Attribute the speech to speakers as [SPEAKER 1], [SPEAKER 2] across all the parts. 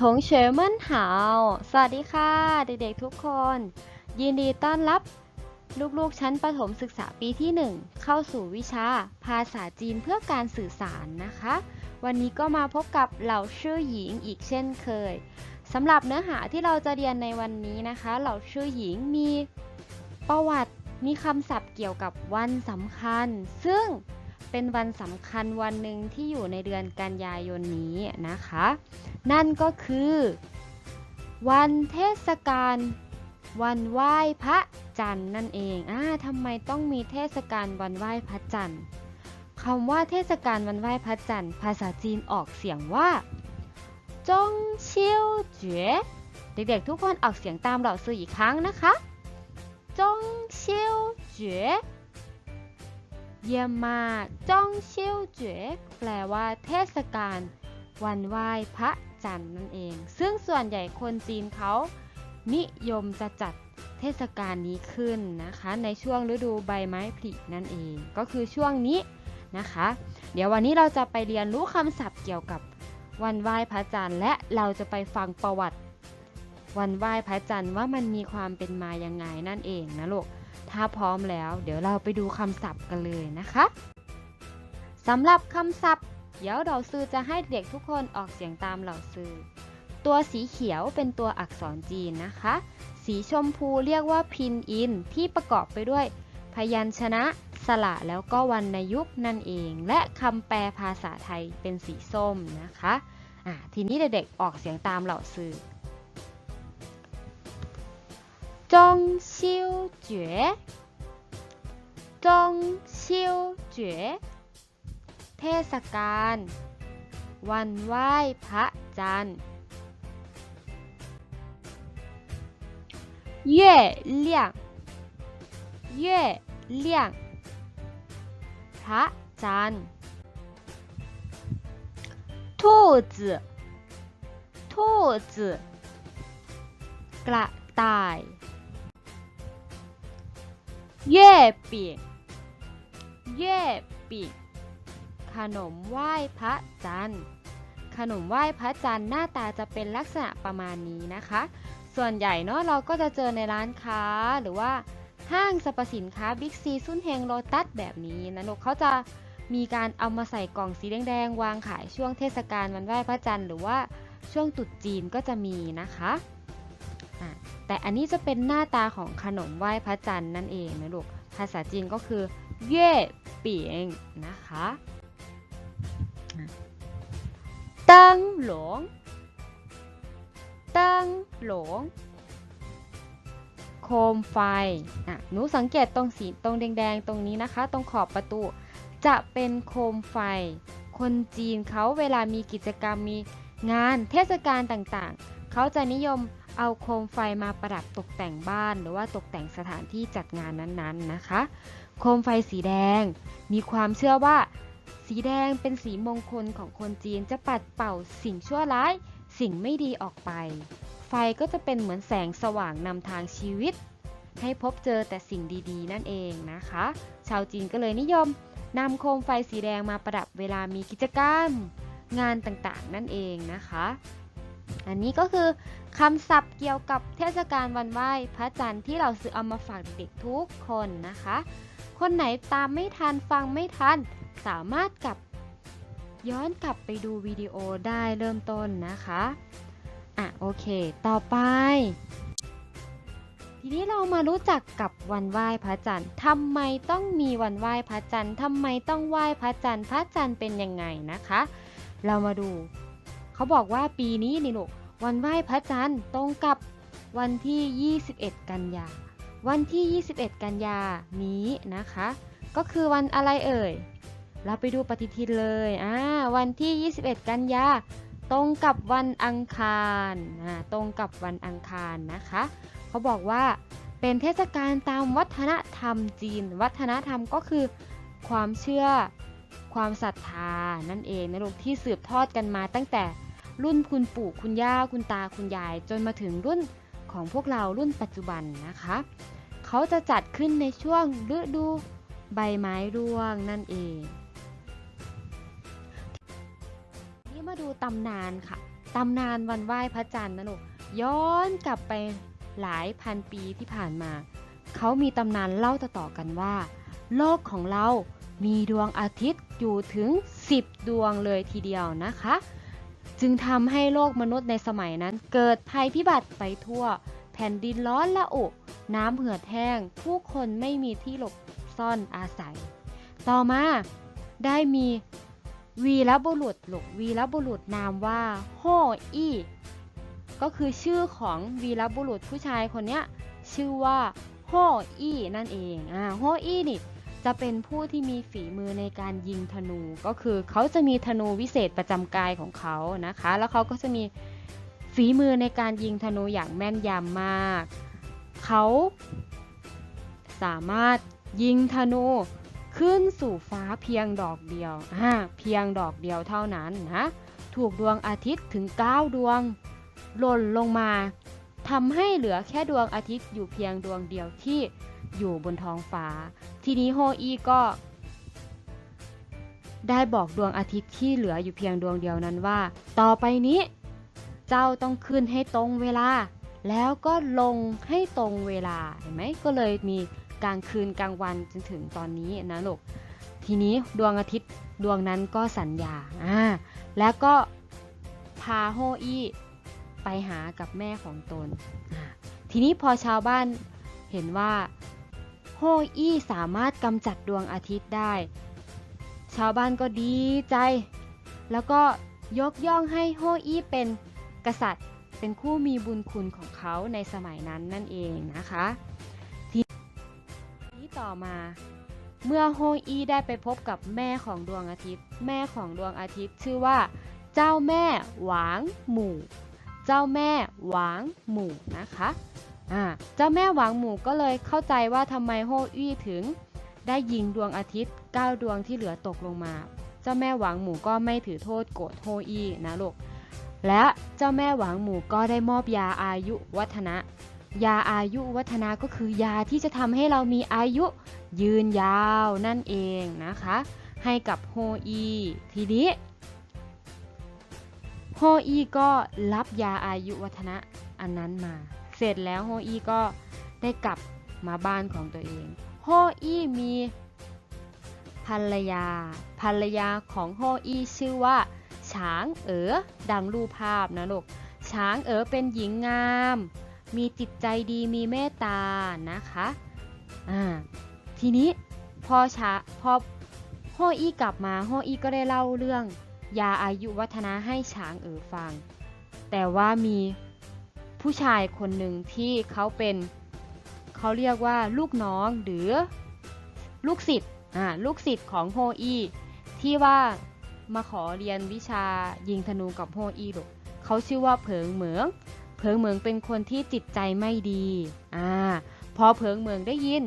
[SPEAKER 1] ถงเฉยเมั่นหาว สวัสดีค่ะ เด็กๆทุกคน ยินดีต้อนรับลูกๆชั้นประถมศึกษาปีที่ 1 เข้าสู่วิชา ภาษาจีนเพื่อการสื่อสารนะคะ วันนี้ก็มาพบกับเหล่าชื่อหญิงอีกเช่นเคยสำหรับเนื้อหาที่เราจะเรียนในวันนี้นะคะ เหล่าชื่อหญิงมีประวัติมีคำศัพท์เกี่ยวกับวันสำคัญ ซึ่ง เป็นวันสำคัญวันหนึ่งที่อยู่ในเดือนกันยายนนี้นะคะ นั่นก็คือ วันเทศกาลวันไหว้พระจันทร์นั่นเองอ่าทำไมต้องมีเทศกาลวันไหว้พระจันทร์คำว่าเทศกาลวันไหว้พระจันทร์ภาษาจีนออกเสียงว่าจงเชียวเจ๋อเด็กๆทุกคนออกเสียงตามเราซืออีกครั้งนะคะจงเชียวเจ๋อ เยี่ยมมากจงเชี่ยวเจ๋แปลว่าเทศกาลวันไหว้พระจันทร์นั่นเอง ซึ่งส่วนใหญ่คนจีนเขา นิยมจะจัดเทศกาลนี้ขึ้นนะคะ ในช่วงฤดูใบไม้ผลินั่นเอง ก็คือช่วงนี้นะคะ เดี๋ยววันนี้เราจะไปเรียนรู้คำศัพท์เกี่ยวกับวันไหว้พระจันทร์และเราจะไปฟังประวัติ วันไหว้พระจันทร์ว่ามันมีความเป็นมายังไงนั่นเองนะลูก ถ้าพร้อมแล้ว เดี๋ยวเราไปดูคำศัพท์กันเลยนะคะสำหรับคำศัพท์ เดี๋ยวเราซื้อจะให้เด็กทุกคนออกเสียงตามเราซื้อตัวสีเขียวเป็นตัวอักษรจีนนะคะ สีชมพูเรียกว่าพินอิน ที่ประกอบไปด้วย พยัญชนะ สระแล้วก็วรรณยุกต์นั่นเอง และคำแปลภาษาไทยเป็นสีส้มนะคะะทีนี้เด็กๆออกเสียงตามเหล่าซื้อ จงชิวเจ๋อจงชิวเจ๋อ เทศกาลวันไหว้พระจันทร์月亮月亮พระจันทร์兔子兔子กระต่าย เย่ปีเย่ปีขนมไหว้พระจันทร์ ขนมไหว้พระจันทร์หน้าตาจะเป็นลักษณะประมาณนี้นะคะ ส่วนใหญ่เนาะเราก็จะเจอในร้านค้าหรือว่าห้างสรรพสินค้าบิ๊กซีซุนเฮงโลตัสแบบนี้นะนกเขาจะมีการเอามาใส่กล่องสีแดงๆ วางขายช่วงเทศกาลวันไหว้พระจันทร์หรือว่าช่วงตรุษจีนก็จะมีนะคะ แต่อันนี้จะเป็นหน้าตาของขนมไหว้พระจันทร์นั่นเองนะลูก ภาษาจีนก็คือเย่เปียงนะคะตังหลงตังหลง โคมไฟอะหนูสังเกตตรงสีตรงแดงๆ ตรงนี้นะคะ ตรงขอบประตู จะเป็นโคมไฟ คนจีนเขาเวลามีกิจกรรมมีงานเทศกาลต่างๆ เขาจะนิยม เอาโคมไฟมาประดับตกแต่งบ้าน หรือว่าตกแต่งสถานที่จัดงานนั้นๆนะคะ โคมไฟสีแดง มีความเชื่อว่า สีแดงเป็นสีมงคลของคนจีนจะปัดเป่าสิ่งชั่วร้าย สิ่งไม่ดีออกไป ไฟก็จะเป็นเหมือนแสงสว่างนำทางชีวิต ให้พบเจอแต่สิ่งดีๆ นั่นเองนะคะ ชาวจีนก็เลยนิยมนำโคมไฟสีแดงมาประดับเวลามีกิจกรรม งานต่างๆ นั่นเองนะคะ อันนี้ก็คือคำศัพท์เกี่ยวกับเทศกาลวันไหว้พระจันทร์ที่เราซื้อเอามาฝากเด็กๆทุกคนนะคะ คนไหนตามไม่ทันฟังไม่ทัน สามารถกลับย้อนกลับไปดูวิดีโอได้เริ่มต้นนะคะ อะโอเค ต่อไป ทีนี้เรามารู้จักกับวันไหว้พระจันทร์ทำไมต้องมีวันไหว้พระจันทร์ทำไมต้องไหว้พระจันทร์พระจันทร์เป็นยังไงนะคะ เรามาดู เขาบอกว่าปีนี้นี่ลูกวันไหว้พระจันทร์ตรงกับวันที่ 21 กันยา วันที่ 21 กันยานี้นะคะ ก็คือวันอะไรเอ่ย เราไปดูปฏิทินเลยอ่าวันที่ 21 กันยาตรงกับวันอังคารอ่าตรงกับวันอังคารนะคะ เขาบอกว่าเป็นเทศกาลตามวัฒนธรรมจีน วัฒนธรรมก็คือความเชื่อความศรัทธานั่นเองนะลูกที่สืบทอดกันมาตั้งแต่ รุ่นคุณปู่คุณย่าคุณตาคุณยาย จนมาถึงรุ่นของพวกเรารุ่นปัจจุบันนะคะ เขาจะจัดขึ้นในช่วงฤดูใบไม้ร่วงนั่นเอง นี่มาดูตำนานค่ะ ตำนานวันไหว้พระจันทร์นะลูกย้อนกลับไปหลายพันปีที่ผ่านมา เขามีตำนานเล่าต่อๆกันว่า โลกของเรามีดวงอาทิตย์อยู่ถึง 10 ดวงเลยทีเดียวนะคะ จึงทำให้โลกมนุษย์ในสมัยนั้น เกิดภัยพิบัติไปทั่ว แผ่นดินร้อนละอุ น้ำเหือดแห้ง ผู้คนไม่มีที่หลบซ่อนอาศัย ต่อมาได้มีวีรบุรุษหลกวีรบุรุษนามว่าโฮอี้ก็คือชื่อของวีรบุรุษผู้ชายคนนี้ชื่อว่าโฮอี้นั่นเองอ่าโฮอี้นี่ จะเป็นผู้ที่มีฝีมือในการยิงธนูก็คือเขาจะมีธนูวิเศษประจำกายของเขานะคะ แล้วเขาก็จะมีฝีมือในการยิงธนูอย่างแม่นยำมาก เขาสามารถยิงธนูขึ้นสู่ฟ้าเพียงดอกเดียวอ่าเพียงดอกเดียวเท่านั้นนะถูกดวงอาทิตย์ถึง 9 ดวงหล่นลงมาทำให้เหลือแค่ดวงอาทิตย์อยู่เพียงดวงเดียวที่อยู่บนท้องฟ้า ทีนี้โฮอีก็ได้บอกดวงอาทิตย์ที่เหลืออยู่เพียงดวงเดียวนั้นว่า ต่อไปนี้ เจ้าต้องขึ้นให้ตรงเวลา แล้วก็ลงให้ตรงเวลาเห็นไหมก็เลยมีกลางคืนกลางวันจนถึงตอนนี้นะลูกทีนี้ดวงอาทิตย์ดวงนั้นก็สัญญาอ่าแล้วก็พาโฮอี้ไปหากับแม่ของตน ทีนี้พอชาวบ้านเห็นว่า โฮอี้สามารถกำจัดดวงอาทิตย์ได้ ชาวบ้านก็ดีใจ แล้วก็ยกย่องให้โฮอี้เป็นกษัตริย์ เป็นผู้มีบุญคุณของเขาในสมัยนั้นนั่นเองนะคะ ทีนี้ต่อมา เมื่อโฮอี้ได้ไปพบกับแม่ของดวงอาทิตย์ แม่ของดวงอาทิตย์ชื่อว่า เจ้าแม่หวางหมู่ เจ้าแม่หวางหมู่นะคะ เจ้าแม่หวางหมู่ก็เลยเข้าใจว่าทำไมโฮอี้ถึง ได้ยิงดวงอาทิตย์ 9 ดวงที่เหลือตกลงมา เจ้าแม่หวางหมู่ก็ไม่ถือโทษโกรธโฮอี้นะลูกและเจ้าแม่หวางหมู่ก็ได้มอบยาอายุวัฒนะ ยาอายุวัฒนะก็คือยาที่จะทำให้เรามีอายุยืนยาวนั่นเองนะคะ ให้กับโฮอีทีนี้โฮอีก็รับยาอายุวัฒนะอันนั้นมา เสร็จแล้วโฮอีก็ได้กลับมาบ้านของตัวเอง โฮอีมีภรรยา ภรรยาของโฮอีชื่อว่าช้างเอ๋อดังรูปภาพนะลูกช้างเอ๋อเป็นหญิงงาม มีจิตใจดีมีเมตตานะคะอ่าทีนี้พอช้าพอโฮอี้กลับมาโฮอี้ก็ได้เล่าเรื่องยาอายุวัฒนะให้ช้างเอ๋อฟัง แต่ว่ามี ผู้ชายคนหนึ่งที่เขาเป็นเขาเรียกว่าลูกน้องหรือลูกศิษย์อ่าลูกศิษย์ของโฮอีที่ว่ามาขอเรียนวิชายิงธนูกับโฮอีลูกเขาชื่อว่าเผิงเหมือง เผิงเหมืองเป็นคนที่จิตใจไม่ดีอ่าพอเผิงเหมืองได้ยิน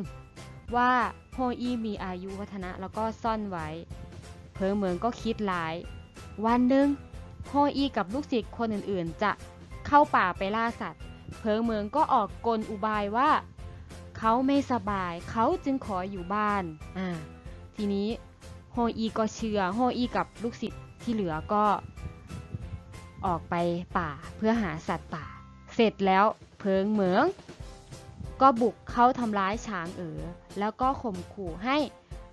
[SPEAKER 1] ว่าโฮอีมีอายุวัฒนะแล้วก็ซ่อนไว้ เผิงเหมืองก็คิดหลาย วันหนึ่งโฮอีกับลูกศิษย์คนอื่นๆ จะ เข้าป่าไปล่าสัตว์เผิงเหมืองก็ออกกลอุบายว่า เขาไม่สบายเขาจึงขออยู่บ้านอ่าทีนี้โฮอีก็เชื่อโฮอีกับลูกศิษย์ที่เหลือก็ออกไปป่าเพื่อหาสัตว์ป่า เสร็จแล้วเพิงเหมือง ก็บุกเข้าทำร้ายช้างเอ๋อแล้วก็ข่มขู่ให้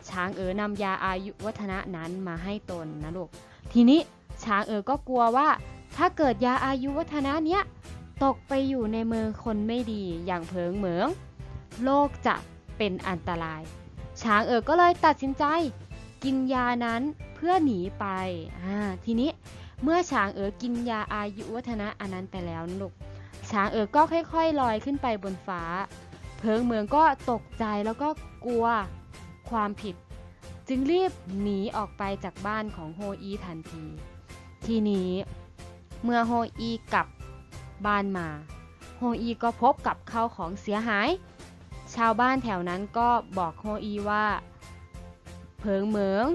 [SPEAKER 1] ช้างเอ๋อนำยาอายุวัฒนะนั้นมาให้ตนนะลูกทีนี้ช้างเอ๋อก็กลัวว่า ถ้าเกิดยาอายุวัฒนะเนี้ยตกไปอยู่ในมือคนไม่ดีอย่างเพิงเหมือง โลกจะเป็นอันตราย ช้างเอ๋อก็เลยตัดสินใจ กินยานั้นเพื่อหนีไปอ่าทีนี้เมื่อช้างเอ๋อกินยาอายุวัฒนะอันนั้นไปแล้วนะลูกช้างเอ๋อก็ค่อยๆลอยขึ้นไปบนฟ้า เพิงเมืองก็ตกใจแล้วก็กลัวความผิด จึงรีบหนีออกไปจากบ้านของโฮอีทันที ทีนี้ เมื่อโฮอีกลับบ้านมา โฮอีก็พบกับข้าวของเสียหาย ชาวบ้านแถวนั้นก็บอกโฮอีว่าเพิงเหมือง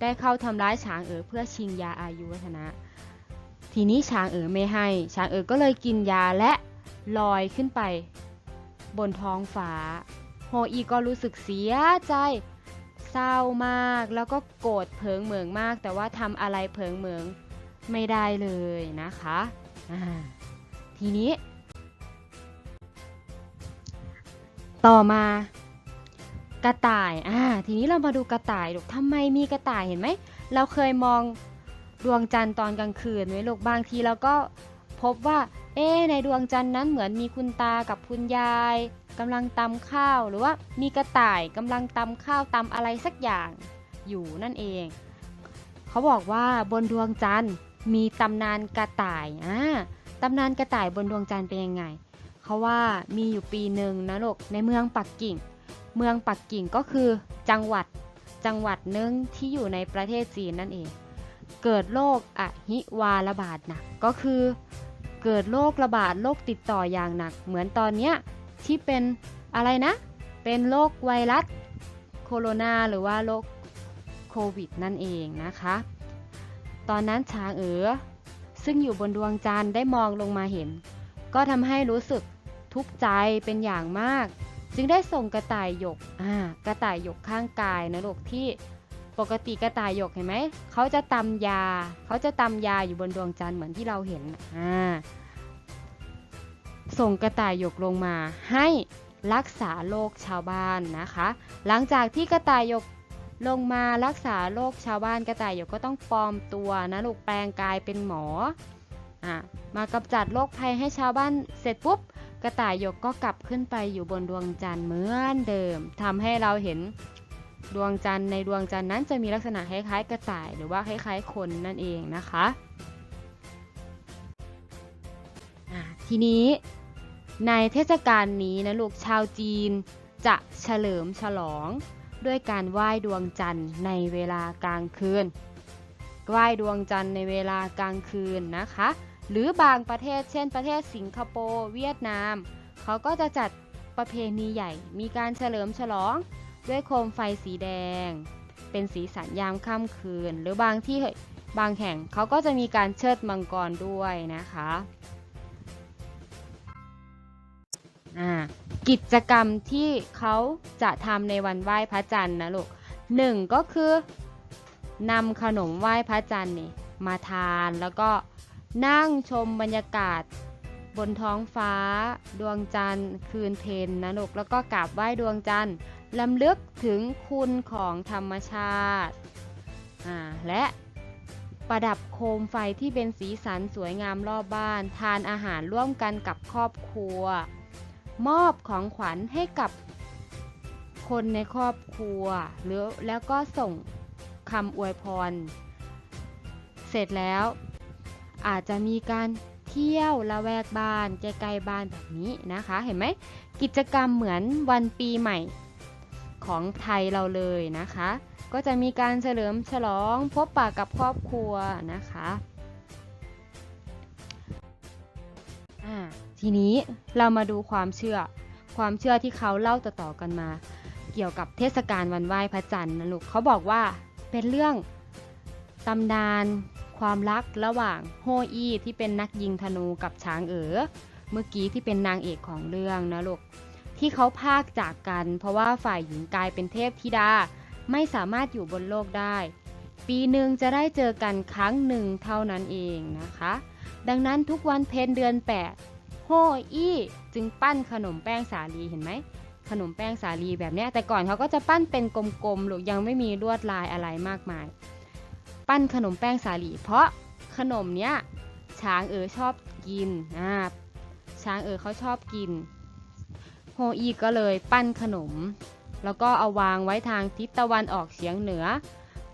[SPEAKER 1] ได้เข้าทำร้ายช้างเอ๋อเพื่อชิงยาอายุวัฒนะ ทีนี้ช้างเอ๋อไม่ให้ช้างเอ๋อก็เลยกินยาและลอยขึ้นไป บนท้องฟ้า โฮอีก็รู้สึกเสียใจเศร้ามากแล้วก็โกรธเพิงเหมืองมาก แต่ว่าทำอะไรเพิงเหมือง ไม่ได้เลยนะคะทีนี้ ต่อมากระต่ายอ่าทีนี้เรามาดูกระต่ายลูกทำไมมีกระต่ายเห็นไหม เราเคยมองดวงจันทร์ตอนกลางคืนไหมลูกบางทีเราก็พบว่า เอ๊ในดวงจันทร์นั้นเหมือนมีคุณตากับคุณยายกำลังตำข้าวหรือว่ามีกระต่ายกำลังตำข้าวตำอะไรสักอย่างอยู่นั่นเอง เขาบอกว่าบนดวงจันทร์ มีตำนานกระต่ายอ่าตำนานกระต่ายบนดวงจันทร์เป็นยังไงเขาว่ามีอยู่ปีหนึ่งนะลูกในเมืองปักกิ่ง เมืองปักกิ่งก็คือจังหวัดจังหวัดหนึ่งที่อยู่ในประเทศจีนนั่นเอง เกิดโรคอหิวาระบาดหนักก็คือเกิดโรคระบาดโรคติดต่ออย่างหนัก เหมือนตอนเนี้ยที่เป็นอะไรนะ เป็นโรคไวรัสโคโรนาหรือว่าโรคโควิดนั่นเองนะคะ ตอนนั้นช้างเอ๋อซึ่งอยู่บนดวงจันทร์ได้มองลงมาเห็น ก็ทำให้รู้สึกทุกข์ใจเป็นอย่างมาก จึงได้ส่งกระต่ายหยกอ่ากระต่ายหยกข้างกายนะลูกที่ปกติกระต่ายหยกเห็นไหมเขาจะตำยา เขาจะตำยาอยู่บนดวงจันทร์เหมือนที่เราเห็นอ่าส่งกระต่ายหยกลงมาให้รักษาโรคชาวบ้านนะคะ หลังจากที่กระต่ายหยก ลงมารักษาโรคชาวบ้านกระต่ายหยกก็ต้องปลอมตัวนะลูกแปลงกายเป็นหมออ่ามากำจัดโรคภัยให้ชาวบ้านเสร็จปุ๊บ กระต่ายหยกก็กลับขึ้นไปอยู่บนดวงจันทร์เหมือนเดิมทำให้เราเห็นดวงจันทร์ในดวงจันทร์นั้นจะมีลักษณะคล้ายๆ กระต่ายหรือว่าคล้ายๆ คนนั่นเองนะคะอ่าทีนี้ในเทศกาลนี้นะลูกชาวจีนจะเฉลิมฉลอง ด้วยการไหว้ดวงจันทร์ในเวลากลางคืนไหว้ดวงจันทร์ในเวลากลางคืนนะคะ หรือบางประเทศเช่น ประเทศสิงคโปร์เวียดนาม เขาก็จะจัดประเพณีใหญ่ มีการเฉลิมฉลอง ด้วยโคมไฟสีแดง เป็นสีสันยามค่ำคืน หรือบางที่บางแห่งเขาก็จะมีการเชิดมังกรด้วยนะคะ อ่ากิจกรรมที่เขาจะทำในวันไหว้พระจันทร์นะลูกหนึ่งก็คือนำขนมไหว้พระจันทร์นี่มาทานแล้วก็นั่งชมบรรยากาศบนท้องฟ้า ดวงจันทร์คืนเพ็ญนะลูกแล้วก็กราบไหว้ดวงจันทร์ลำลึกถึงคุณของธรรมชาติอ่าและประดับโคมไฟที่เป็นสีสันสวยงามรอบบ้าน ทานอาหารร่วมกันกับครอบครัว มอบของขวัญให้กับคนในครอบครัวหรือแล้วก็ส่งคำอวยพร เสร็จแล้วอาจจะมีการเที่ยวละแวกบ้านใกล้ๆบ้านแบบนี้นะคะ เห็นไหมกิจกรรมเหมือนวันปีใหม่ของไทยเราเลยนะคะ ก็จะมีการเฉลิมฉลองพบปะกับครอบครัวนะคะอ่า ทีนี้เรามาดูความเชื่อ ความเชื่อที่เขาเล่าต่อๆกันมา เกี่ยวกับเทศกาลวันไหว้พระจันทร์นะลูกเขาบอกว่าเป็นเรื่องตำนานความรักระหว่างโฮอี้ที่เป็นนักยิงธนูกับช้างเอ๋อเมื่อกี้ที่เป็นนางเอกของเรื่องนะลูกที่เขาพากจากกัน เพราะว่าฝ่ายหญิงกลายเป็นเทพธิดาไม่สามารถอยู่บนโลกได้ ปีหนึ่งจะได้เจอกันครั้งหนึ่งเท่านั้นเองนะคะ ดังนั้นทุกวันเพ็ญเดือน 8 โฮอี้ จึงปั้นขนมแป้งสาลีเห็นไหม ขนมแป้งสาลีแบบนี้แต่ก่อนเขาก็จะปั้นเป็นกลมๆหรือยังไม่มีลวดลายอะไรมากมาย ปั้นขนมแป้งสาลี เพราะขนมเนี้ยช้างเอ๋อชอบกินอ่าช้างเอ๋อเขาชอบกิน โฮอีก็เลยปั้นขนม แล้วก็เอาวางไว้ทางทิศตะวันออกเฉียงเหนือ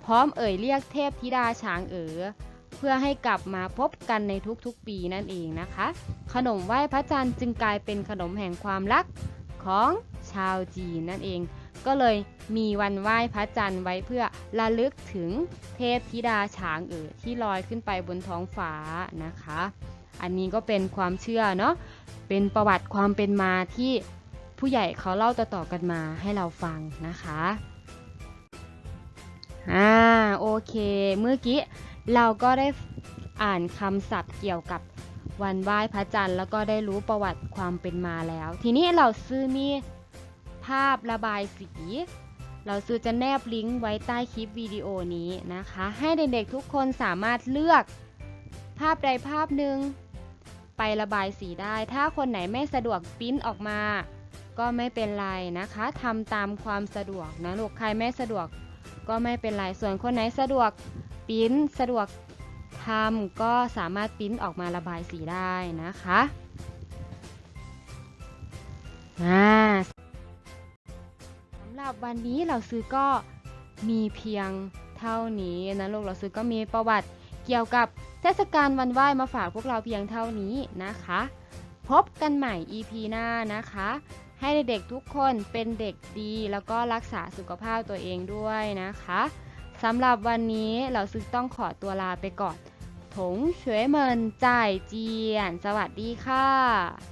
[SPEAKER 1] พร้อมเอ่ยเรียกเทพธิดาช้างเอ๋อ เพื่อให้กลับมาพบกันในทุกๆปีนั่นเองนะคะ ขนมไหว้พระจันทร์จึงกลายเป็นขนมแห่งความรักของชาวจีนนั่นเอง ก็เลยมีวันไหว้พระจันทร์ไว้เพื่อระลึกถึงเทพธิดาช้างเอ๋อที่ลอยขึ้นไปบนท้องฟ้านะคะ อันนี้ก็เป็นความเชื่อเนาะเป็นประวัติความเป็นมาที่ผู้ใหญ่เขาเล่าต่อๆกันมาให้เราฟังนะคะอ่าโอเค เมื่อกี้ เราก็ได้อ่านคำศัพท์เกี่ยวกับวันไหว้พระจันทร์แล้วก็ได้รู้ประวัติความเป็นมาแล้ว ทีนี้เราซื้อมีภาพระบายสี เราซื้อจะแนบลิงก์ไว้ใต้คลิปวิดีโอนี้นะคะ ให้เด็กๆทุกคนสามารถเลือกภาพใดภาพหนึ่งไประบายสีได้ ถ้าคนไหนไม่สะดวกปริ้นออกมา ก็ไม่เป็นไรนะคะทำตามความสะดวกนะลูกใครไม่สะดวกก็ไม่เป็นไรส่วนคนไหนสะดวก ปริ้นสะดวกทำก็สามารถปริ้นออกมาระบายสีได้นะคะสำหรับวันนี้เราซื้อก็มีเพียงเท่านี้นะลูกเราซื้อก็มีประวัติเกี่ยวกับเทศกาลวันไหว้มาฝากพวกเราเพียงเท่านี้นะคะ พบกันใหม่ EP หน้านะคะ ให้เด็กๆทุกคนเป็นเด็กดีแล้วก็รักษาสุขภาพตัวเองด้วยนะคะ สำหรับวันนี้เราซึกต้องขอตัวลาไปก่อนถงเฉวยเมินจ่ายเจียน สวัสดีค่ะ